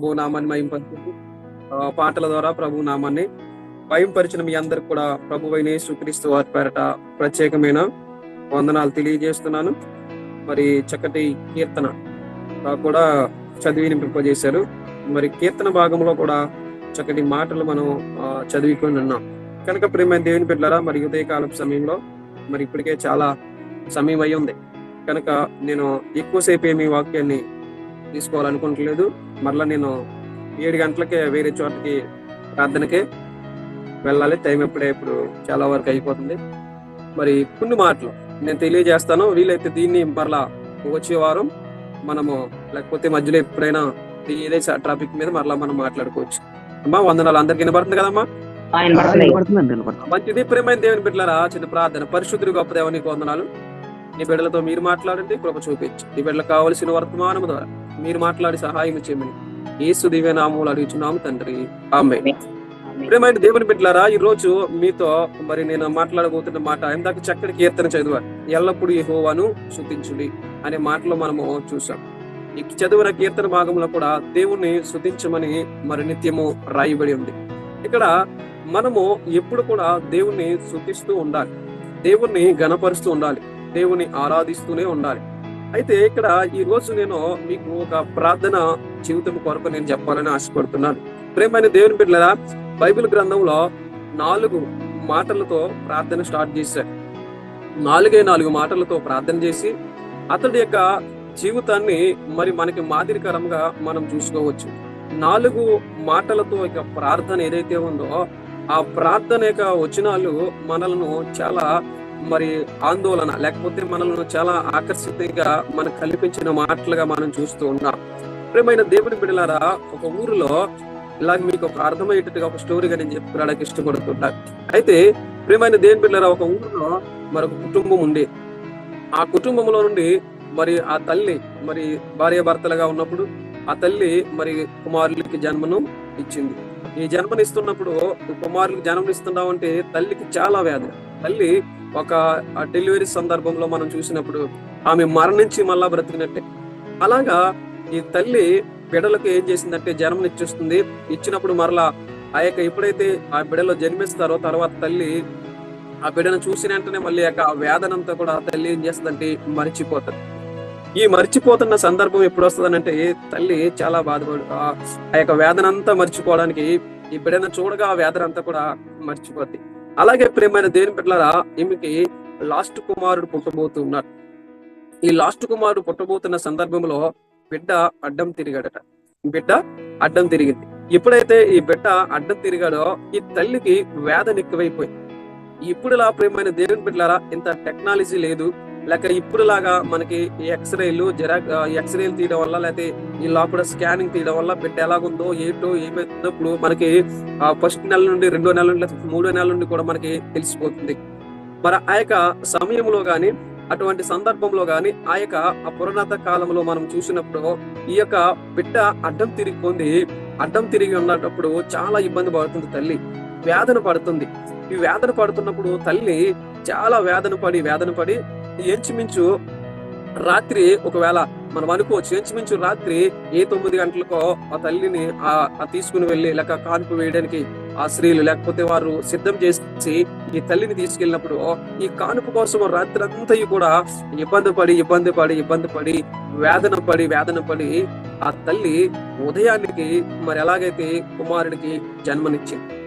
ప్రభు నామాన్ని మయంపరుచుకుంటూ పాటల ద్వారా ప్రభు నామాన్ని మయంపరిచిన మీ అందరికి కూడా ప్రభు అయిన వారి పేరట ప్రత్యేకమైన వందనాలు తెలియజేస్తున్నాను. మరి చక్కటి కీర్తన కూడా చదివి నింపింపజేశారు మరి కీర్తన భాగంలో కూడా చక్కటి మాటలు మనం చదివికొని ఉన్నాం. కనుక ప్రేమైన దేవుని బిడ్డలారా మరి ఉదయకాలం సమయంలో మరి ఇప్పటికే చాలా సమయం అయి ఉంది కనుక నేను ఎక్కువసేపు ఏమి వాక్యాన్ని తీసుకోవాలనుకోవట్లేదు మరలా నేను ఏడు గంటలకే వేరే చోటకి ప్రార్థనకే వెళ్ళాలి. టైం ఎప్పుడే ఇప్పుడు చాలా వరకు అయిపోతుంది. మరి కొన్ని మాటలు నేను తెలియజేస్తాను. వీలైతే దీన్ని మరలా వచ్చే వారం మనము లేకపోతే మధ్యలో ఎప్పుడైనా ఏదే ట్రాఫిక్ మీద మరలా మనం మాట్లాడుకోవచ్చు. అమ్మా వందనాలు. అందరికి వినపడుతుంది కదమ్మా? మంచిది ప్రేమైన దేవుని బిడ్డలారా. చిన్న ప్రార్థన. పరిశుద్ధుడు గొప్ప దేవానికి వందనాలు. నీ బిడ్డలతో మీరు మాట్లాడండి కృప చూపించి. నీ బిడ్డలకు కావలసిన వర్తమానం ద్వారా మీరు మాట్లాడి సహాయం చేయమని ఏసు దివ్య నామములు అడుగుచున్నాము తండ్రి. ఆమె ప్రేమైన దేవుని బిడ్డలారా ఈ రోజు మీతో మరి నేను మాట్లాడబోతున్న మాట ఇందాక చక్కటి కీర్తన చదివారు ఎల్లప్పుడూ యెహోవాను శుతించుడి అనే మాటలో మనము చూసాం ఈ చదివిన కీర్తన భాగంలో కూడా దేవుణ్ణి శుతించమని మరి నిత్యము రాయబడి ఉంది. ఇక్కడ మనము ఎప్పుడు కూడా దేవుణ్ణి శుతిస్తూ ఉండాలి. దేవుణ్ణి గణపరుస్తూ ఉండాలి. దేవుని ఆరాధిస్తూనే ఉండాలి. అయితే ఇక్కడ ఈ రోజు నేను మీకు ఒక ప్రార్థన జీవితం కొరకు నేను చెప్పాలని ఆశపడుతున్నాను. ప్రేమైన దేవుని బిడ్డలారా బైబిల్ గ్రంథంలో నాలుగు మాటలతో ప్రార్థన స్టార్ట్ చేశాడు నాలుగే నాలుగు మాటలతో ప్రార్థన చేసి అతడి యొక్క జీవితాన్ని మరి మనకి మాదిరికరంగా మనం చూసుకోవచ్చు. నాలుగు మాటలతో ఇక ప్రార్థన ఏదైతే ఉందో ఆ ప్రార్థన యొక్క వచనాలు మనలను చాలా మరి ఆందోళన లేకపోతే మనల్ని చాలా ఆకర్షితంగా మనకు కల్పించిన మాటలుగా మనం చూస్తూ ఉన్నాం. ప్రేమైన దేవుని బిడలారా ఒక ఊరిలో ఇలాగ మీకు ఒక అర్థమయ్యేటట్టుగా ఒక స్టోరీగా నేను చెప్పుకోవడానికి ఇష్టపడుతుంటా. అయితే ప్రేమైన దేవుని బిడ్డలారా ఒక ఊరిలో మరొక కుటుంబం ఉంది. ఆ కుటుంబంలో నుండి మరి ఆ తల్లి మరి భార్య భర్తలుగా ఉన్నప్పుడు ఆ తల్లి మరి కుమారులకి జన్మను ఇచ్చింది. ఈ జన్మనిస్తున్నప్పుడు కుమారులకు జన్మనిస్తున్నావు అంటే తల్లికి చాలా వ్యాధి తల్లి ఒక డెలివరీ సందర్భంలో మనం చూసినప్పుడు ఆమె మరణించి మళ్ళా బ్రతికినట్టే. అలాగా ఈ తల్లి బిడలకు ఏం చేసిందంటే జన్మనిచ్చేస్తుంది ఇచ్చినప్పుడు మరలా ఆ యొక్క ఎప్పుడైతే ఆ బిడలో జన్మిస్తారో తర్వాత తల్లి ఆ బిడ్డను చూసిన వెంటనే మళ్ళీ యొక్క ఆ వేదనంతా కూడా తల్లి ఏం చేస్తుందంటే మరిచిపోతుంది. ఈ మర్చిపోతున్న సందర్భం ఎప్పుడు వస్తుందనంటే తల్లి చాలా బాధపడు ఆ యొక్క వేదన అంతా మర్చిపోవడానికి ఈ బిడ్డను చూడగా ఆ వేదన అంతా కూడా మర్చిపోతుంది అలాగే ప్రేమైన దేని పెట్టారా ఈమెకి లాస్ట్ కుమారుడు పుట్టబోతున్నాడు ఈ లాస్ట్ కుమారుడు పుట్టబోతున్న సందర్భంలో బిడ్డ అడ్డం తిరిగాడట. బిడ్డ అడ్డం తిరిగింది. ఎప్పుడైతే ఈ బిడ్డ అడ్డం తిరిగాడో ఈ తల్లికి వేదన ఎక్కువైపోయింది. ఇప్పుడులా ప్రేమైన దేవుని బిడ్డలారా ఇంత టెక్నాలజీ లేదు. లేక ఇప్పుడులాగా మనకి ఎక్స్రేలు జెరా ఎక్స్రేలు తీయడం వల్ల లేకపోతే ఈ లోపల స్కానింగ్ తీయడం వల్ల బిడ్డ ఎలాగుందో ఏంటో ఏమైతున్నప్పుడు మనకి ఫస్ట్ నెల నుండి రెండో నెల నుండి లేకపోతే మూడో నెల నుండి కూడా మనకి తెలిసిపోతుంది. మరి ఆ యొక్క సమయంలో గాని అటువంటి సందర్భంలో గాని ఆ యొక్క ఆ పురాణత కాలంలో మనం చూసినప్పుడు ఈ యొక్క బిడ్డ అడ్డం తిరిగి పొంది అడ్డం తిరిగి ఉన్నప్పుడు చాలా ఇబ్బంది పడుతుంది తల్లి. వేదన పడుతుంది. ఈ వేదన పడుతున్నప్పుడు తల్లి చాలా వేదన పడి వేదన పడి ఎంచుమించు రాత్రి ఒకవేళ మనం అనుకోవచ్చు ఎంచుమించు రాత్రి ఏ తొమ్మిది గంటలకో ఆ తల్లిని ఆ ఆ తీసుకుని వెళ్ళి లేక కాన్పు వేయడానికి ఆ స్త్రీలు లేకపోతే వారు సిద్ధం చేసి ఈ తల్లిని తీసుకెళ్ళినప్పుడు ఈ కానుపు కోసం రాత్రి అంతా కూడా ఇబ్బంది పడి ఇబ్బంది పడి ఇబ్బంది పడి వేదన పడి వేదన పడి ఆ తల్లి ఉదయానికి మరి ఎలాగైతే కుమారుడికి జన్మనిచ్చింది?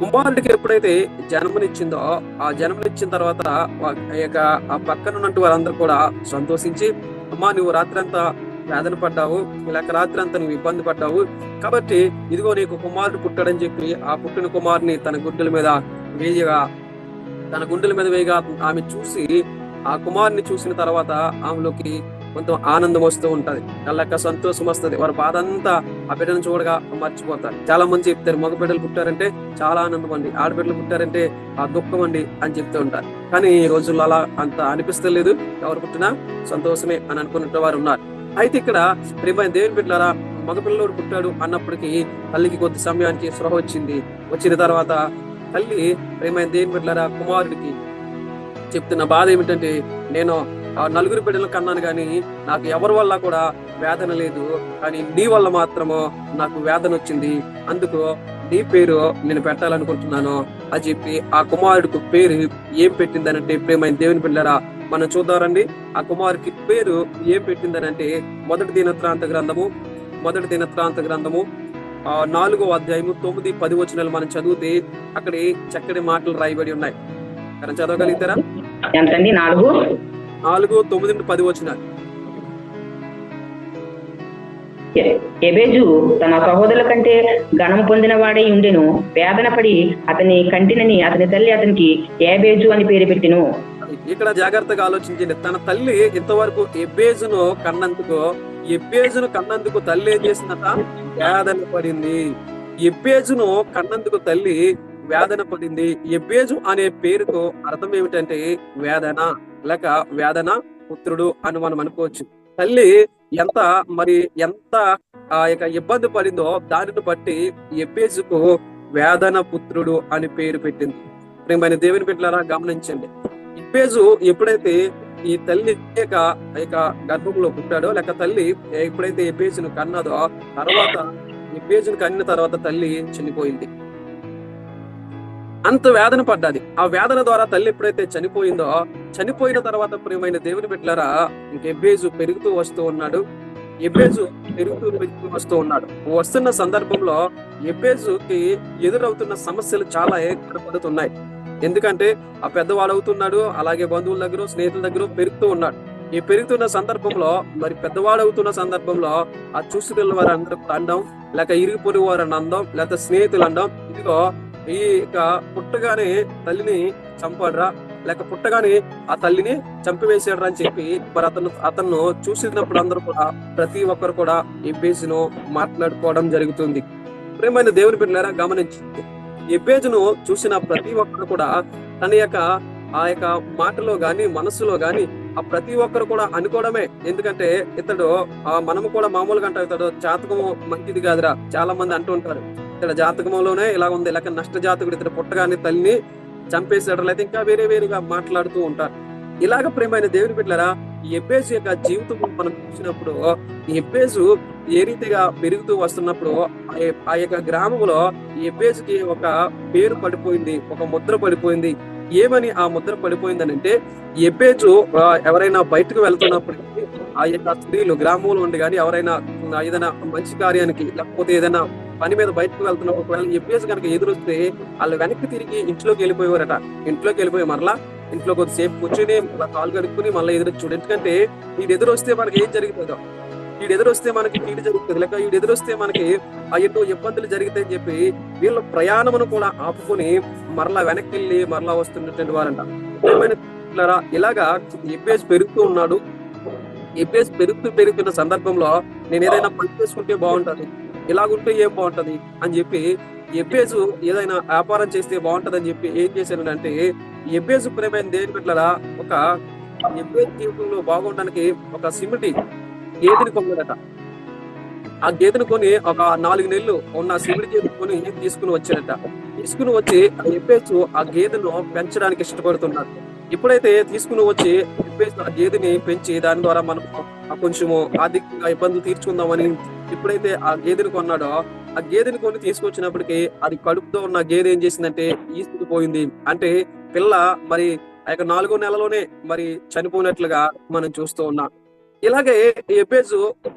కుమారుడికి ఎప్పుడైతే జన్మనిచ్చిందో ఆ జన్మనిచ్చిన తర్వాత ఆ యొక్క ఆ పక్కన ఉన్నట్టు వారందరూ కూడా సంతోషించి అమ్మా నువ్వు రాత్రంతా వేదన పడ్డావు లేక రాత్రి అంతా నువ్వు ఇబ్బంది పడ్డావు కాబట్టి ఇదిగో నీకు కుమారుడు పుట్టాడని చెప్పి ఆ పుట్టిన కుమారుని తన గుడ్డల మీద వేయగా తన గుండెల మీద వేయగా ఆమె చూసి ఆ కుమారుని చూసిన తర్వాత ఆమెలోకి కొంత ఆనందం వస్తూ ఉంటది. వాళ్ళకి సంతోషం వస్తుంది. వారి బాధ అంతా ఆ బిడ్డను చూడగా మర్చిపోతారు. చాలా మంది చెప్తారు మగ బిడ్డలు పుట్టారంటే చాలా ఆనందం అండి. ఆడబిడ్డలు పుట్టారంటే ఆ దుఃఖం అండి అని చెప్తూ ఉంటారు. కానీ ఈ రోజుల్లో అలా అంత అనిపిస్తలేదు. ఎవరు పుట్టినా సంతోషమే అని అనుకున్న వారు ఉన్నారు. అయితే ఇక్కడ ప్రియమైన దేవుని బిడ్డలారా మగపిల్లడు పుట్టాడు అన్నప్పటికీ తల్లికి కొద్ది సమయానికి స్పృహ వచ్చింది. వచ్చిన తర్వాత తల్లి ప్రేమైన దేవుని బిడ్డలారా కుమారుడికి చెప్తున్న బాధ ఏమిటంటే నేను ఆ నలుగురు బిడ్డలు కన్నాను కానీ నాకు ఎవరి వల్ల కూడా వేదన లేదు. కానీ నీ వల్ల మాత్రము నాకు వేదన వచ్చింది. అందుకు నీ పేరు నేను పెట్టాలనుకుంటున్నాను అని చెప్పి ఆ కుమారుడికి పేరు ఏం పెట్టిందనంటే ప్రేమైన దేవుని పిల్లరా మనం చూద్దామండి. ఆ కుమారుకి పేరు ఏం పెట్టిందనంటే మొదటి దినత్రాంత గ్రంథము మొదటి దినత్రాంత గ్రంథము ఆ నాలుగో అధ్యాయము తొమ్మిది పది వచనాలు మనం చదివితే అక్కడ చక్కటి మాటలు రాయబడి ఉన్నాయి. చదవగలుగుతారా? ఎంతండి? నాలుగు? నాలుగు తొమ్మిది నుండి పది ఎ- ఎబేజు తన సహోదరుల కంటే గణం పొందిన వాడై ఉండెను. వేదన పడి అతని కంటినని అతని తల్లి అతనికి ఏబేజు అని పేరు పెట్టెను. ఇక్కడ జాగ్రత్తగా ఆలోచించండి. తన తల్లి ఇంతవరకు ఎబ్బేజును కన్నందుకు ఎబ్బేజును కన్నందుకు తల్లి ఏం చేసిందట? వేదన పడింది ఎబ్బేజును కన్నందుకు తల్లి వేదన పడింది ఎబ్బేజు అనే పేరుకు అర్థం ఏమిటంటే వేదన. లేక వేదన పుత్రుడు అని మనం అనుకోవచ్చు. తల్లి ఎంత మరి ఎంత ఆ యొక్క ఇబ్బంది పడిందో దానిని బట్టి ఎబ్బేజుకు వేదన పుత్రుడు అని పేరు పెట్టింది. ప్రేమైన దేవుని బిడ్డలారా గమనించండి. ఇబ్బేజు ఎప్పుడైతే ఈ తల్లి యొక్క యొక్క గర్భంలో పుట్టాడో లేక తల్లి ఎప్పుడైతే ఎబ్బేజును కన్నదో తర్వాత ఎబ్బేజును కన్న తర్వాత తల్లి చనిపోయింది. అంత వేదన పడ్డది. ఆ వేదన ద్వారా తల్లి ఎప్పుడైతే చనిపోయిందో చనిపోయిన తర్వాత ప్రియమైన దేవుని బిడ్డలారా ఇంకెబ్బేజు పెరుగుతూ వస్తూ ఉన్నాడు. ఎబ్బేజు పెరుగుతూ పెరుగుతూ వస్తూ ఉన్నాడు. వస్తున్న సందర్భంలో ఎబ్బేజుకి ఎదురవుతున్న సమస్యలు చాలా ఏర్పడుతున్నాయి. ఎందుకంటే ఆ పెద్దవాడు అవుతున్నాడు అలాగే బంధువుల దగ్గర స్నేహితుల దగ్గర పెరుగుతూ ఉన్నాడు. ఈ పెరుగుతున్న సందర్భంలో మరి పెద్దవాడు అవుతున్న సందర్భంలో ఆ చూసుకెళ్ళిన వారు అందరూ అండం లేక ఇరిగిపోయిన వారు అని అందం లేక స్నేహితులు అండం ఇదిగో ఈ యొక్క పుట్టగానే తల్లిని చంపాడరా? లేక పుట్టగానే ఆ తల్లిని చంపివేసాడు అని చెప్పి మరి అతను అతను చూసినప్పుడు అందరూ కూడా ప్రతి ఒక్కరు కూడా ఈ మాట్లాడుకోవడం జరుగుతుంది. ప్రేమైన దేవుని బిడ్డలారా గమనించి ఎబ్బేజును చూసిన ప్రతి ఒక్కరు కూడా తన యొక్క ఆ యొక్క మాటలో గాని మనసులో గాని ఆ ప్రతి ఒక్కరు కూడా అనుకోవడమే. ఎందుకంటే ఇతడు ఆ మనము కూడా మామూలుగా అంటారు ఇతడు జాతకము మంచిది కాదురా. చాలా మంది అంటూ ఉంటారు. ఇక్కడ జాతకంలోనే ఇలా ఉంది. లేక నష్ట జాతకుడు ఇతడు పుట్టగానే తల్లిని చంపేసాడు లేకపోతే ఇంకా వేరే వేరుగా మాట్లాడుతూ ఉంటారు. ఇలాగ ప్రేమైన దేవుని బిడ్డలరా ఈ ఎబ్బేజు యొక్క జీవితం మనం చూసినప్పుడు ఈ ఎబ్బేజు ఏ రీతిగా పెరుగుతూ వస్తున్నప్పుడు ఆ యొక్క గ్రామంలో ఈ ఎబ్బేజుకి ఒక పేరు పడిపోయింది ఒక ముద్ర పడిపోయింది. ఏమని ఆ ముద్ర పడిపోయిందని అంటే ఎబ్బేజు ఎవరైనా బయటకు వెళ్తున్నప్పటికీ ఆ యొక్క స్త్రీలు గ్రామంలో ఉండి కానీ ఎవరైనా ఏదైనా మంచి కార్యానికి లేకపోతే ఏదైనా పని మీద బయటకు వెళ్తున్నప్పుడు ఒకవేళ ఎబ్బేజు కనుక ఎదురొస్తే వాళ్ళు వెనక్కి తిరిగి ఇంట్లోకి వెళ్ళిపోయేవారట. ఇంట్లోకి వెళ్ళిపోయి మరలా ఇంట్లో కొద్దిసేపు కూర్చొని కాలు కడుక్కుని మళ్ళీ ఎదురు చూడు. ఎందుకంటే వీడు ఎదురు వస్తే మనకి ఏం జరుగుతుందో వీడు ఎదురొస్తే మనకి కీడు జరుగుతుంది. లేక వీడు ఎదురొస్తే మనకి ఆ ఎన్నో ఇబ్బందులు జరుగుతాయని చెప్పి వీళ్ళ ప్రయాణమును కూడా ఆపుకొని మరలా వెనక్కి వెళ్ళి మరలా వస్తున్నటువంటి వారంట. ఏమైనా ఇలాగా ఎబ్బేజ్ పెరుగుతూ ఉన్నాడు. ఎబ్బేజ్ పెరుగుతూ పెరుగుతున్న సందర్భంలో నేను ఏదైనా పని చేసుకుంటే బాగుంటుంది. ఇలాగుంటే ఏం బాగుంటది అని చెప్పి ఎబ్బేజు ఏదైనా వ్యాపారం చేస్తే బాగుంటది అని చెప్పి ఏం చేశానంటే ఎబ్బేజు ప్రేమైన దేని బిడ్డలారా ఒక ఎబ్బేజ్ జీవితంలో బాగుండడానికి ఒక సిమిటి గేదెని కొన్నాడట. ఆ గేదెను కొని ఒక నాలుగు నెలలు ఉన్న సిమిడి గేదెను కొని తీసుకుని వచ్చాడట. తీసుకుని వచ్చి ఆ ఎబ్బేజు ఆ గేదెను పెంచడానికి ఇష్టపడుతున్నాడు. ఎప్పుడైతే తీసుకుని వచ్చి ఎబ్బేజు ఆ గేదెని పెంచి దాని ద్వారా మనం కొంచెము ఆర్థికంగా ఇబ్బందులు తీర్చుకుందామని ఎప్పుడైతే ఆ గేదెని కొన్నాడో ఆ గేదెని కొని తీసుకొచ్చినప్పటికీ అది కడుపుతో ఉన్న గేదె ఏం చేసిందంటే ఈసుకుపోయింది అంటే పిల్ల మరి ఆ యొక్క నాలుగో నెలలోనే మరి చనిపోయినట్లుగా మనం చూస్తూ ఉన్నాం. ఇలాగే ఈ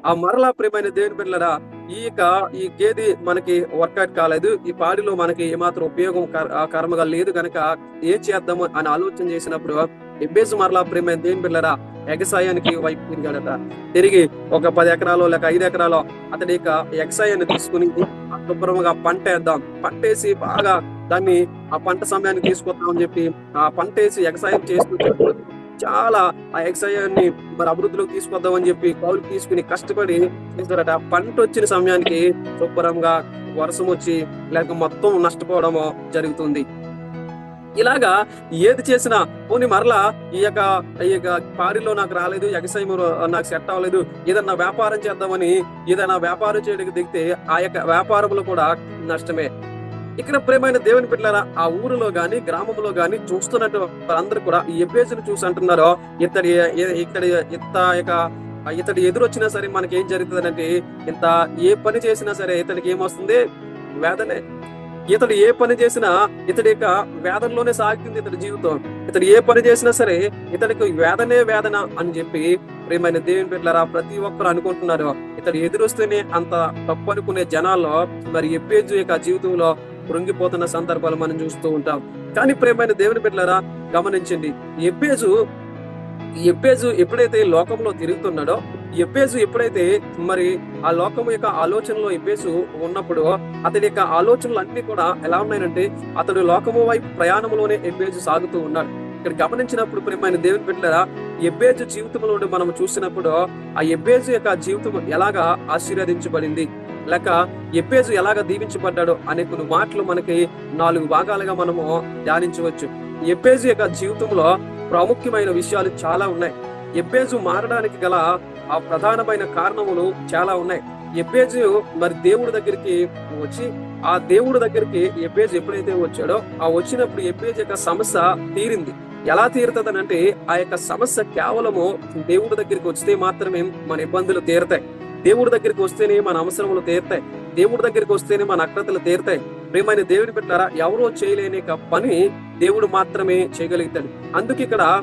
ఆ మరలా ప్రేమైన దేవుని పిల్లరా ఈ యొక్క ఈ గేది మనకి వర్కౌట్ కాలేదు. ఈ పాడిలో మనకి ఏమాత్రం ఉపయోగం కర్మగా లేదు కనుక ఏం చేద్దాము అని ఆలోచన చేసినప్పుడు ఎబ్బేజు మరలా ప్రేమ దేని పిల్లరా? ఎగసాయానికి వైపు తిరిగాడట. తిరిగి ఒక పది ఎకరాలు లేక ఐదు ఎకరాలు అతడి యొక్క ఎగసాయాన్ని తీసుకుని శుభ్రంగా పంట వేద్దాం. పంట వేసి బాగా దాన్ని ఆ పంట సమయాన్ని తీసుకొద్దాం అని చెప్పి ఆ పంట వేసి ఎగసాయం చేస్తూ చాలా ఆ ఎగసాయాన్ని మరి అభివృద్ధిలోకి తీసుకొద్దాం అని చెప్పి కౌలు తీసుకుని కష్టపడి చేస్తారట పంట వచ్చిన సమయానికి శుభ్రంగా వర్షం వచ్చి లేక మొత్తం నష్టపోవడము జరుగుతుంది. ఇలాగా ఏది చేసినా పోనీ మరలా ఈ యొక్క ఈ యొక్క పారిలో నాకు రాలేదు ఎగసాయం నాకు సెట్ అవ్వలేదు ఏదన్నా వ్యాపారం చేద్దామని ఏదైనా వ్యాపారం చేయడానికి దిగితే ఆ యొక్క వ్యాపారంలో కూడా నష్టమే. ఇక్కడ ప్రేమైన దేవుని పెట్టారా ఆ ఊరిలో గాని గ్రామంలో గాని చూస్తున్నట్టు అందరూ కూడా ఈ ఎబ్బేసును చూసి అంటున్నారో ఇతడి ఇక్కడ ఇత్త యొక్క ఇతడు ఎదురొచ్చినా సరే మనకి ఏం జరుగుతుంది అంటే ఇంత ఏ పని చేసినా సరే ఇతడికి ఏమొస్తుంది? వేదనే. ఇతడు ఏ పని చేసినా ఇతడి యొక్క వేదనలోనే సాగుతుంది ఇతడి జీవితం. ఇతడు ఏ పని చేసినా సరే ఇతడికి వేదనే వేదన అని చెప్పి ప్రేమైన దేవుని బిడ్డలారా ప్రతి ఒక్కరు అనుకుంటున్నారు. ఇతడు ఎదురొస్తేనే అంత తప్పు అనుకునే జనాల్లో మరి ఎప్పేజు యొక్క జీవితంలో కృంగిపోతున్న సందర్భాలు మనం చూస్తూ ఉంటాం. కానీ ప్రేమైన దేవుని బిడ్డలారా గమనించండి. ఎప్పేజు ఎప్పేజు ఎప్పుడైతే లోకంలో తిరుగుతున్నాడో ఎబ్బేసు ఎప్పుడైతే మరి ఆ లోకం యొక్క ఆలోచనలో ఎప్పేజు ఉన్నప్పుడు అతని యొక్క ఆలోచనలు అన్ని కూడా ఎలా ఉన్నాయంటే అతడు లోకము వైపు ప్రయాణంలోనే ఎబ్బేజు సాగుతూ ఉన్నాడు. ఇక్కడ గమనించినప్పుడు ప్రేమైన దేవుని బిడ్డలారా ఎబ్బేజు జీవితంలో మనం చూసినప్పుడు ఆ ఎబ్బేజు యొక్క జీవితం ఎలాగా ఆశీర్వదించబడింది? లేక ఎబ్బేజు ఎలాగా దీవించబడ్డాడో అనే కొన్ని మాటలు మనకి నాలుగు భాగాలుగా మనము ధ్యానించవచ్చు. ఎబ్బేజు యొక్క జీవితంలో ప్రాముఖ్యమైన విషయాలు చాలా ఉన్నాయి. ఎబ్బేజు మారడానికి గల ఆ ప్రధానమైన కారణములు చాలా ఉన్నాయి. ఎబ్బేజు మరి దేవుడి దగ్గరికి వచ్చి ఆ దేవుడి దగ్గరికి ఎబ్బేజ్ ఎప్పుడైతే వచ్చాడో ఆ వచ్చినప్పుడు ఎబ్బేజ్ యొక్క సమస్య తీరింది. ఎలా తీరుతుందనంటే ఆ యొక్క సమస్య కేవలము దేవుడి దగ్గరికి వస్తే మాత్రమే మన ఇబ్బందులు తీరుతాయి. దేవుడి దగ్గరికి వస్తేనే మన అవసరములు తీరుతాయి. దేవుడి దగ్గరికి వస్తేనే మన అక్రతలు తీరుతాయి. ప్రేమైన దేవుడి పెట్టారా ఎవరో చేయలేని ఒక పని దేవుడు మాత్రమే చేయగలుగుతాడు. అందుకే ఇక్కడ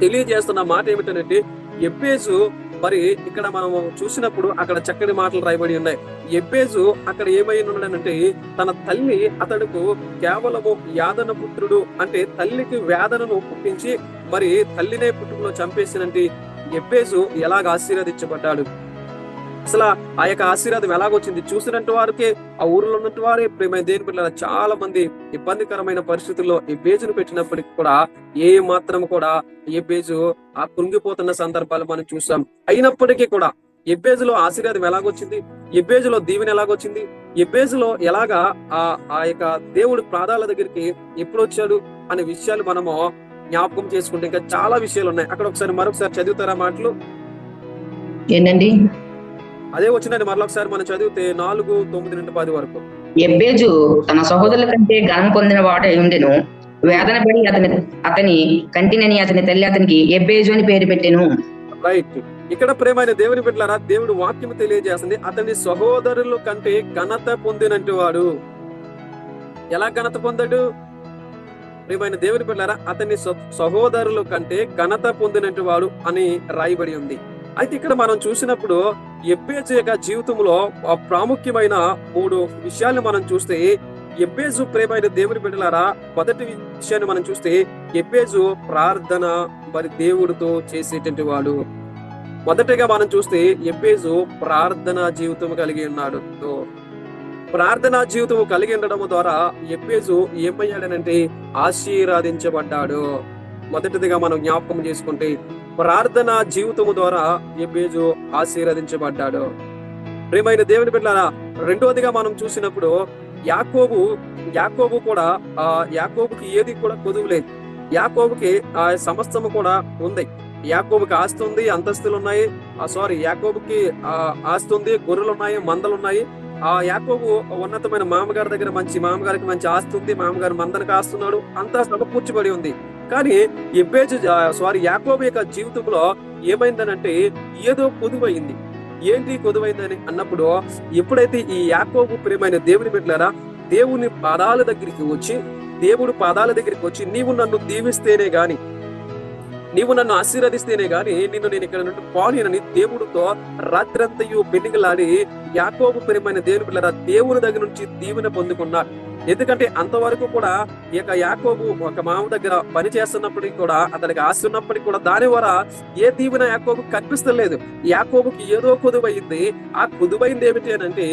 తెలియజేస్తున్న మాట ఏమిటంటే ఎబ్బేజు మరి ఇక్కడ మనం చూసినప్పుడు అక్కడ చక్కటి మాటలు రాయబడి ఉన్నాయి. ఎబ్బేజు అక్కడ ఏమై ఉన్నాడంటే తన తల్లి అతడుకు కేవలము యాదన పుత్రుడు అంటే తల్లికి వేదనను పుట్టించి మరి తల్లినే పుట్టుకలో చంపేసినంటే ఎబ్బేజు ఎలాగ ఆశీర్వదించబడ్డాడు? అసలు ఆ యొక్క ఆశీర్వాదం ఎలాగొచ్చింది? చూసినట్టు వారికి ఆ ఊర్లో ఉన్నట్టు వారే. ప్రేమ దేని పిల్లల చాలా మంది ఇబ్బందికరమైన పరిస్థితుల్లో ఈ బేజును పెట్టినప్పటికీ కూడా ఏ మాత్రం కూడా ఏ బేజు ఆ కృంగిపోతున్న సందర్భాలు మనం చూసాం. అయినప్పటికీ కూడా ఎబ్బేజులో ఆశీర్వాదం ఎలాగొచ్చింది? ఎబ్బేజులో దీవెన ఎలాగొచ్చింది? ఎబ్బేజులో ఎలాగా ఆ ఆ యొక్క దేవుడి ప్రాదాల దగ్గరికి ఎప్పుడు వచ్చాడు అనే విషయాలు మనము జ్ఞాపకం చేసుకుంటే ఇంకా చాలా విషయాలు ఉన్నాయి అక్కడ ఒకసారి మరొకసారి చదువుతారా మాటలు? ఏంటండి? అదే వచ్చిందండి మరొకసారి మనం చదివితే నాలుగు తొమ్మిది నుండి పది వరకు. ఎబ్బేజు తన సహోదరుల కంటే ఘనం పొందిన వాడై ఉండెను వేదన పడి అతని అతని కంటినని అతని తల్లి అతనికి ఎబ్బేజు అని పేరు పెట్టెను. రైట్. ఇక్కడ ప్రేమైన దేవుని బిడ్డలారా దేవుడు వాక్యం తెలియజేస్తుంది. అతని సహోదరుల కంటే ఘనత పొందినట్టు వాడు. ఎలా ఘనత పొందాడు? ప్రియమైన దేవుని బిడ్డలారా అతని సహోదరుల కంటే ఘనత పొందినట్టు వాడు అని రాయబడి ఉంది. అయితే ఇక్కడ మనం చూసినప్పుడు ఎబ్బేజు యొక్క జీవితంలో ఆ ప్రాముఖ్యమైన మూడు విషయాలను మనం చూస్తే ఎబ్బేజు ప్రేమైన దేవుని బిడ్డలారా మొదటి విషయాన్ని మనం చూస్తే ఎబ్బేజు ప్రార్థన మరి దేవుడితో చేసేటువంటి వాడు. మొదటిగా మనం చూస్తే ఎబ్బేజు ప్రార్థన జీవితం కలిగి ఉన్నాడు. ప్రార్థనా జీవితం కలిగి ఉండడం ద్వారా ఎబ్బేజు ఏమయ్యాడనంటే ఆశీర్వదించబడ్డాడు. మొదటిదిగా మనం జ్ఞాపకం చేసుకుంటే ప్రార్థన జీవితము ద్వారా ఎబ్బేజు ఆశీర్వదించబడ్డాడు. ప్రేమైన దేవుని బిడ్డలారా రెండవదిగా మనం చూసినప్పుడు యాకోబు యాకోబు కూడా ఆ యాకోబుకి ఏది కూడా కొదువు లేదు. యాకోబుకి ఆ సమస్తము కూడా ఉంది. యాకోబుకి ఆస్తి ఉంది అంతస్తులు ఉన్నాయి. ఆ సారీ యాకోబుకి ఆ ఆస్తి ఉంది గొర్రెలు ఉన్నాయి మందలు ఉన్నాయి ఆ యాకోబు ఉన్నతమైన మామగారి దగ్గర మంచి మామగారికి మంచి ఆస్తి ఉంది మామగారు మందనికి ఆస్తున్నాడు అంతా సమకూర్చబడి ఉంది. కానీ ఎబ్బేజు సారీ యాకోబు యొక్క జీవితంలో ఏమైందనంటే ఏదో కొదువైంది. ఏంటి కొదువైందని అన్నప్పుడు ఎప్పుడైతే ఈ యాకోబు ప్రియమైన దేవుని పెట్టారా దేవుని పాదాల దగ్గరికి వచ్చి దేవుడు పాదాల దగ్గరికి వచ్చి నీవు నన్ను దీవిస్తేనే గాని నీవు నన్ను ఆశీర్వదిస్తేనే గాని నిన్ను నేను ఇక్కడ నుండి పోనీనని దేవుడితో రాత్రంతయు పెళ్ళిగలాడి యాకోబు ప్రియమైన దేవుని పిల్లరా దేవుని దగ్గర నుంచి దీవెన పొందుకున్నాడు. ఎందుకంటే అంతవరకు కూడా ఈ యొక్క యాకోబు ఒక మామ దగ్గర పని చేస్తున్నప్పటికీ కూడా అతనికి ఆశ ఉన్నప్పటికీ కూడా దాని ద్వారా ఏ దీవెన యాకోబు కనిపిస్తలేదు. యాకోబుకి ఏదో కొదువైంది. ఆ కొదువైంది ఏమిటి అని అంటే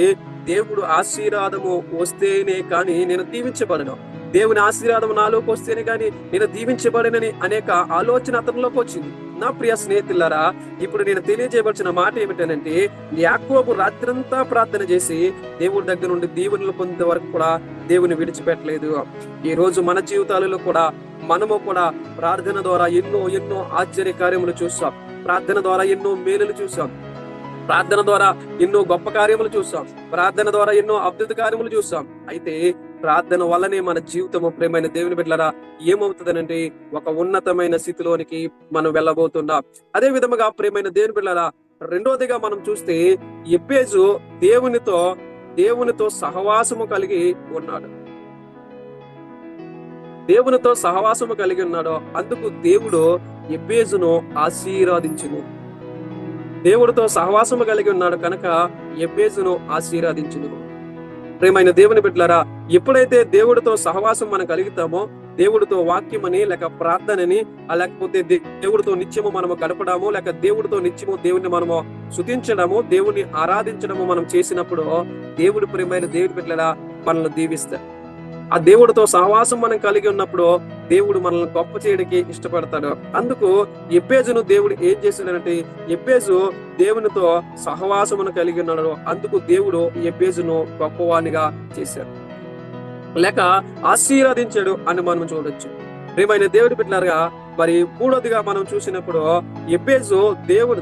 దేవుడు ఆశీర్వాదము వస్తేనే కానీ నేను దీవించబడను. దేవుని ఆశీర్వాదం నాలోకి వస్తేనే కానీ నేను దీవించబడనని అనేక ఆలోచన అతనిలోకి వచ్చింది. నా ప్రియ స్నేహితులారా ఇప్పుడు నేను తెలియజేయవలసిన మాట ఏమిటనంటే యాకోబు రాత్రంతా ప్రార్థన చేసి దేవుడి దగ్గర నుండి దీవెనలు పొందే వరకు కూడా దేవుని విడిచిపెట్టలేదు. ఈ రోజు మన జీవితాలలో కూడా మనము కూడా ప్రార్థన ద్వారా ఎన్నో ఎన్నో ఆశ్చర్య కార్యములు చూస్తాం. ప్రార్థన ద్వారా ఎన్నో మేలులు చూసాం ప్రార్థన ద్వారా ఎన్నో గొప్ప కార్యములు చూస్తాం. ప్రార్థన ద్వారా ఎన్నో అద్భుత కార్యములు చూస్తాం. అయితే ప్రార్థన వల్లనే మన జీవితము ప్రేమైన దేవుని బిడ్డలరా ఏమవుతుందనంటే ఒక ఉన్నతమైన స్థితిలోనికి మనం వెళ్ళబోతున్నాం. అదే విధముగా ప్రేమైన దేవుని బిడ్డలరా రెండోదిగా మనం చూస్తే ఎబ్బేజు దేవునితో దేవునితో సహవాసము కలిగి ఉన్నాడు. దేవునితో సహవాసము కలిగి ఉన్నాడు. అందుకు దేవుడు ఎబ్బేజును ఆశీర్వదించును. దేవుడితో సహవాసము కలిగి ఉన్నాడు కనుక ఎబ్బేజును ఆశీర్వదించును. ప్రేమైన దేవుని బిడ్డలారా ఎప్పుడైతే దేవుడితో సహవాసం మనం కలుగుతామో దేవుడితో వాక్యమని లేక ప్రార్థనని ఆ లేకపోతే దే- దేవుడితో నిత్యము మనము గడపడము లేక దేవుడితో నిత్యము దేవుని మనము శుతించడము దేవుని ఆరాధించడము మనం చేసినప్పుడు దేవుడి ప్రేమైన దేవుడి బిడ్డలారా మనల్ని దీవిస్తాడు ఆ దేవుడితో సహవాసం మనం కలిగి ఉన్నప్పుడు దేవుడు మనల్ని గొప్ప చేయడానికి ఇష్టపడతాడు. అందుకు ఎబ్బేజును దేవుడు ఏం చేశాడంటే ఎబ్బేజు దేవునితో సహవాసమును కలిగి ఉన్నాడు. అందుకు దేవుడు ఎబ్బేజును గొప్పవాణిగా చేశాడు. లేక ఆశీర్వదించాడు అని మనం చూడొచ్చు. ప్రియమైన దేవుడి పెట్టినారుగా మరి మూడోదిగా మనం చూసినప్పుడు ఎబ్బేజు దేవుడు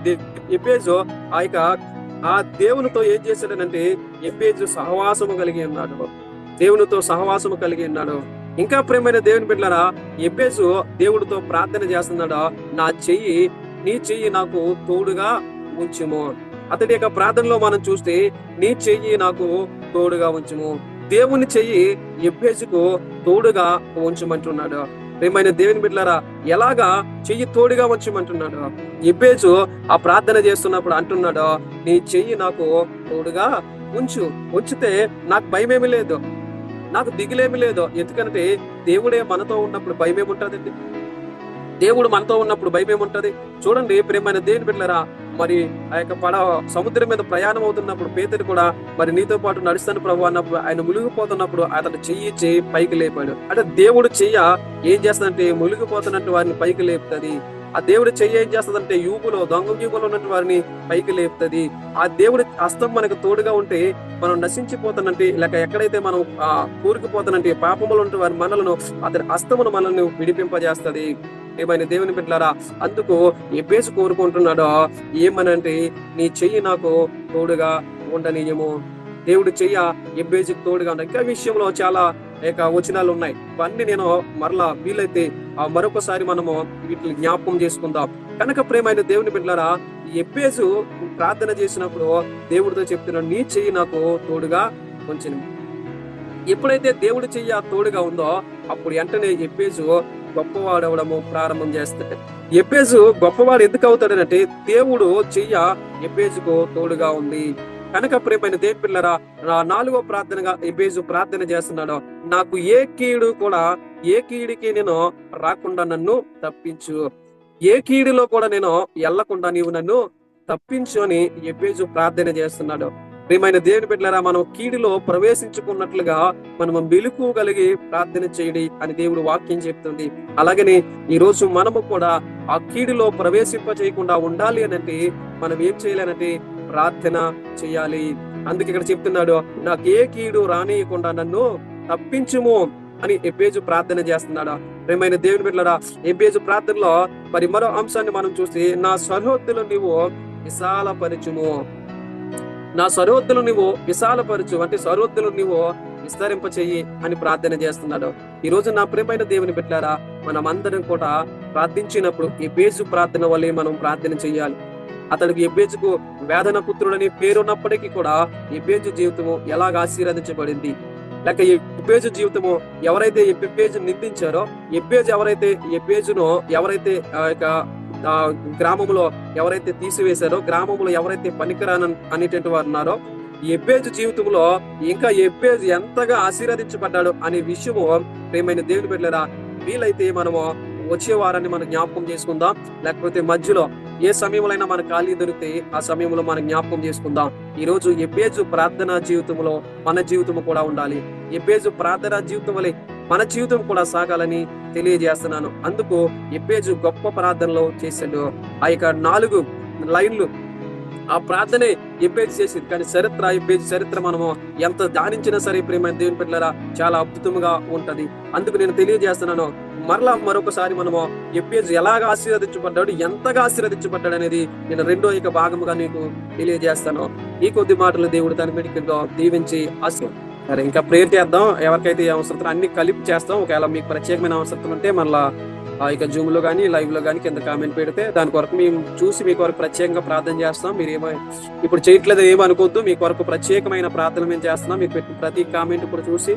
ఎబ్బేజు ఆ యొక్క ఆ దేవునితో ఏం చేశాడనంటే ఎబ్బేజు సహవాసము కలిగి ఉన్నాడు. దేవునితో సహవాసము కలిగి ఉన్నాడు. ఇంకా ప్రేమైన దేవుని బిడ్డలారా ఎబ్బేజు దేవుడితో ప్రార్థన చేస్తున్నాడు నా చెయ్యి నీ చెయ్యి నాకు తోడుగా ఉంచుము. అతడి యొక్క ప్రార్థనలో మనం చూస్తే నీ చెయ్యి నాకు తోడుగా ఉంచుము. దేవుని చెయ్యి ఎబ్బేజుకు తోడుగా ఉంచమంటున్నాడు. ప్రేమైన దేవుని బిడ్డలారా ఎలాగా చెయ్యి తోడుగా ఉంచమంటున్నాడు? ఎబ్బేజు ఆ ప్రార్థన చేస్తున్నప్పుడు అంటున్నాడు నీ చెయ్యి నాకు తోడుగా ఉంచు. ఉంచితే నాకు భయమేమి లేదు. నాకు దిగులేమి లేదు. ఎందుకంటే దేవుడే మనతో ఉన్నప్పుడు భయం ఏముంటుందండి దేవుడు మనతో ఉన్నప్పుడు భయం ఏముంటది చూడండి ప్రేమైన దేవుని బిడ్డలారా మరి ఆ యొక్క పడవ సముద్రం మీద ప్రయాణం అవుతున్నప్పుడు పేదరు కూడా మరి నీతో పాటు నడుస్తాను ప్రభు అన్నప్పుడు ఆయన మునిగిపోతున్నప్పుడు అతను చెయ్యి చెయ్యి పైకి లేపాడు. అంటే దేవుడు చెయ్య ఏం చేస్తుందంటే మునిగిపోతున్నట్టు వారిని పైకి లేపుతుంది. ఆ దేవుడు చెయ్యి ఏం చేస్తుందంటే యూపులో దొంగ యూపులో ఉన్నట్టు వారిని పైకి లేపుతుంది. ఆ దేవుడి హస్తం మనకు తోడుగా ఉంటే మనం నశించిపోతానంటే లేక ఎక్కడైతే మనం ఆ కూరుకుపోతానంటే పాపములు ఉంటే వారి మనలను అతని హస్తమును మనల్ని విడిపింపజేస్తుంది. ఏమైనా దేవుని బిడ్డలారా అందుకు ఎబ్బేసి కోరుకుంటున్నాడో? ఏమనంటే నీ చెయ్యి నాకు తోడుగా ఉండనీయము. దేవుడు చెయ్య ఎబ్బేజికి తోడుగా ఉండ. ఇంకా విషయంలో చాలా ఏక వచనాలు ఉన్నాయి. ఇవన్నీ నేను మరలా వీలైతే ఆ మరొకసారి మనము వీటిని జ్ఞాపకం చేసుకుందాం. కనుక ప్రేమైన దేవుని బిడ్డలారా ఎబ్బేసు ప్రార్థన చేసినప్పుడు దేవుడితో చెప్తున్నాడు నీ చెయ్యి నాకు తోడుగా కొంచెం ఎప్పుడైతే దేవుడి చెయ్యి తోడుగా ఉందో అప్పుడు వెంటనే ఎబ్బేసు గొప్పవాడవడము ప్రారంభం చేస్తాడు ఎపేజు గొప్పవాడు ఎందుకు అవుతాడనంటే దేవుడు చెయ్య ఎపేజుకు తోడుగా ఉంది. కనుక ప్రేమైన దేవుని పిల్లరా నా నాలుగో ప్రార్థనగా ఎబ్బేజు ప్రార్థన చేస్తున్నాడు. నాకు ఏ కీడు కూడా ఏ కీడికి నేను రాకుండా నన్ను తప్పించు. ఏ కీడులో కూడా నేను వెళ్ళకుండా నీవు నన్ను తప్పించు అని ఎబ్బేజు ప్రార్థన చేస్తున్నాడు. ప్రియమైన దేవుని బిడ్డలారా మనం కీడులో ప్రవేశించుకున్నట్లుగా మనం మెలుకు కలిగి ప్రార్థన చేయడి అని దేవుడు వాక్యం చెప్తుంది. అలాగనే ఈ రోజు మనము కూడా ఆ కీడులో ప్రవేశింప చేయకుండా ఉండాలి అనంటే మనం ఏం చేయాలనంటే ప్రార్థన చేయాలి. అందుకే ఇక్కడ చెప్తున్నాడు నాకు ఏ కీడు రానియకుండా నన్ను తప్పించుము అని ఎబ్బేజు ప్రార్థన చేస్తున్నాడు. ప్రేమైన దేవుని బిడ్డలారా ఎబ్బేజు ప్రార్థనలో మరి మరో అంశాన్ని మనం చూసి నా సరిహద్దులు నీవు విశాలపరచుము నా సరిహద్దులు నువ్వు విశాలపరచు అంటే సరిహద్దులు నువ్వు విస్తరింప చెయ్యి అని ప్రార్థన చేస్తున్నాడు. ఈ రోజు నా ప్రియమైన దేవుని పెట్టారా మనం అందరం కూడా ప్రార్థించినప్పుడు ఎబ్బేజు ప్రార్థన వల్లే మనం ప్రార్థన చెయ్యాలి అతనికి ఎబ్బేజుకు వేదన పుత్రుడని పేరున్నప్పటికీ కూడా ఎబ్బేజు జీవితము ఎలాగ ఆశీర్వదించబడింది? లేక ఎబ్బేజు జీవితము ఎవరైతే ఎబ్బేజు నిందించారో ఎబ్బేజు ఎవరైతే ఎబ్బేజును ఎవరైతే ఆ యొక్క ఆ గ్రామంలో ఎవరైతే తీసివేశారో గ్రామంలో ఎవరైతే పనికిరాన అనేటువంటి వారు ఉన్నారో ఎబ్బేజు జీవితంలో ఇంకా ఎబ్బేజు ఎంతగా ఆశీర్వదించబడ్డాడు అనే విషయము ప్రేమైన దేవుని పెట్టలేరా వీలైతే మనము వచ్చే వారాన్ని మనం జ్ఞాపకం చేసుకుందాం. లేకపోతే మధ్యలో ఏ సమయంలో మన ఖాళీ దొరికితే ఆ సమయంలో మనం జ్ఞాపకం చేసుకుందాం. ఈ రోజు ఎబ్బేజు ప్రార్థనా జీవితంలో మన జీవితం కూడా ఉండాలి. ఎబ్బేజు ప్రార్థనా జీవితం వలె మన జీవితం కూడా సాగాలని తెలియజేస్తున్నాను. అందుకు ఎబ్బేజు గొప్ప ప్రార్థనలో చేశాడు ఆ యొక్క నాలుగు లైన్లు ఆ ప్రార్థనే ఎబ్బేజు చేసింది. కానీ చరిత్ర ఎబ్బేజు చరిత్ర మనము ఎంత ధ్యానించినా సరే ప్రేమ దేవుని బిడ్డలారా చాలా అద్భుతంగా ఉంటది. అందుకు నేను తెలియజేస్తున్నాను మరలా మరొకసారి మనము ఎబ్బేజు ఎలాగ ఆశీర్వదించబడ్డాడు ఎంతగా ఆశీర్వదించబడ్డాడు అనేది నేను రెండో ఇక భాగముగా నీకు తెలియజేస్తాను. ఈ కొద్ది మాటలు దేవుడు తన మెడికల్లో దీవించి ఆశీర్వాదం సరే ఇంకా ప్రేయర్ చేద్దాం. ఎవరికైతే అవసరం అన్ని కలిపి చేస్తాం. ఒకవేళ మీకు ప్రత్యేకమైన అవసరం ఉంటే మళ్ళా ఆ, ఇక జూమ్లో కానీ లైవ్లో కానీ కింద కామెంట్ పెడితే దాని కొరకు మేము చూసి మీ కొరకు ప్రత్యేకంగా ప్రార్థన చేస్తాం. మీరు ఏమో ఇప్పుడు చేయట్లేదు ఏమనుకోవద్దు మీ కొరకు ప్రత్యేకమైన ప్రార్థన మేము చేస్తున్నాం. మీకు పెట్టిన ప్రతి కామెంట్ కూడా చూసి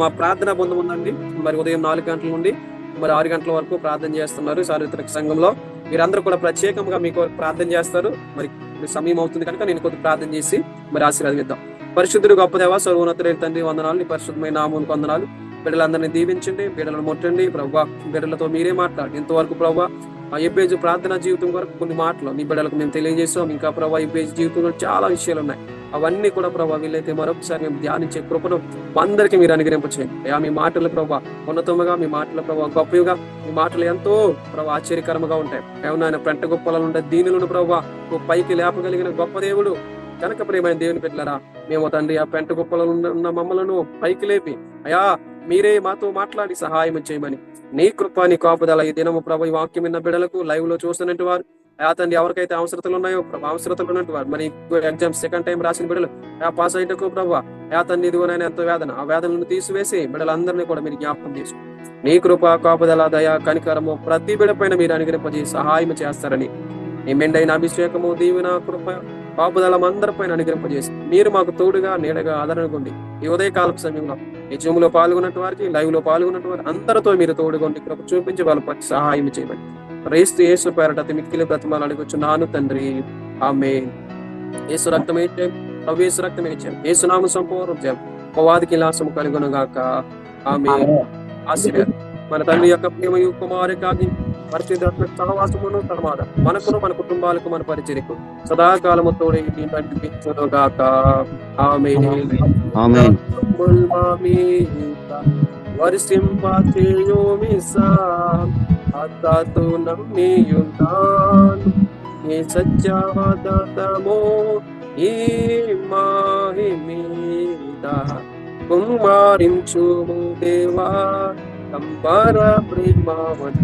మా ప్రార్థన బృందం ఉందండి. మరి ఉదయం నాలుగు గంటల నుండి మరి ఆరు గంటల వరకు ప్రార్థన చేస్తున్నారు చారిత్రక సంఘంలో. మీరందరూ కూడా ప్రత్యేకంగా మీకు ప్రార్థన చేస్తారు. మరి సమయం అవుతుంది కనుక నేను కొద్ది ప్రార్థన చేసి మరి ఆశీర్వదిద్దాం పరిశుద్ధుడు గొప్ప దేవ సర్వోన్నతులైన తండ్రి వందనాలు. నీ పరిశుద్ధమైన నామూనికి వందనాలు. బిడ్డలందరినీ దీవించండి బిడ్డలను ముట్టండి. ప్రభా బిడ్డలతో మీరే మాట్లాడండి. ఇంతవరకు ప్రభా ఆ ఎబ్బేజ్ ప్రార్థన జీవితం వరకు కొన్ని మాటలు నీ బిడ్డలకు మేము తెలియజేసాం. ఇంకా ప్రభావ ఎబ్బేజ్ జీవితంలో చాలా విషయాలు ఉన్నాయి అవన్నీ కూడా ప్రభా వీళ్ళైతే మరొకసారి మేము ధ్యానించే కృపను అందరికీ మీరు అనుగ్రహింపచేయండి. అయ్యా మీ మాటలు ప్రభా ఉన్నతముగా మీ మాటల ప్రభావ గొప్పగా మీ మాటలు ఎంతో ప్రభా ఆశ్చర్యకరంగా ఉంటాయి. ఏమన్నా ఆయన పెంట గొప్పలను ఉండే దీనులను ప్రభావ పైకి లేపగలిగిన గొప్ప దేవుడు కనుక ప్రేమైన దేవుని పెట్టారా మేము తండ్రి ఆ పెంట గొప్పలలో ఉన్న- మమ్మలను పైకి లేపి అయా మీరే మాతో మాట్లాడి సహాయం చేయమని. నీ కృప నీ కాపుదల ఈ దినము ప్రభు ఈ వాక్యం విన్న బిడలకు లైవ్లో చూస్తున్నట్టు వారు. ఆ తండ్రి ఎవరికైతే అవసరతలు ఉన్నాయో ప్రభు అవసరతలు ఉన్నట్టు వారు. మరి ఎగ్జామ్ సెకండ్ టైం రాసిన బిడలు ఆ పాస్ అయ్యటకు ప్రభు ఆ తండ్రి ఇదిగోనైనా ఎంతో వేదన. ఆ వేదనను తీసివేసి బిడలందరినీ కూడా మీరు జ్ఞాపకం చేసుకో. నీ కృప కాపుదల దయ కనికరము ప్రతి బిడపైన మీరు అనుగ్రహింపజేసి సహాయం చేస్తారని. మెండైన అభిషేకము దీవెన కృప కాపుదలం అందరిపైన అనుగ్రహింపజేసి మీరు మాకు తోడుగా నీడగా ఆదరణకుండి ఈ ఉదయకాలపు సమయంలో ఈ జూమ్లో పాల్గొన్నట్టు వారికి లైవ్లో పాల్గొన్నట్టు వారి అందరితో మీరు తోడుగొండి కృప చూపించి వాళ్ళ పట్టి సహాయం చేయమని. రేస్తు యేసు పేరట అతి మిక్కిలి బ్రతమాలు అడుగుచ్చు నాను తండ్రి. ఆమె యేసు రక్తం ప్రభు యేసు రక్తం ఏచాం యేసు నామ సంపూర్ణ జయం ఉపవాదికి లాసము కలుగునుగాక. ఆమె ఆశీర్వాదం. మన తండ్రి యొక్క ప్రేమయు కుమారికాగి పరిశుద్ధాత్మ సహవాసమును సమాధ మనకును మన కుటుంబాలకు మన పరిచర్యకు సదాకాలము తోడే నడిపించునుగాక ఆమె ఆమేన్. వర్షింపచేయోమిసా అతతో నమ్మియున్నాను నీ సత్యవదతమో ఈ మాహి మీద కుమారించు దేవా. हमारा प्रेमावन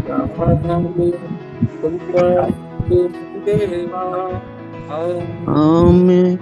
हमें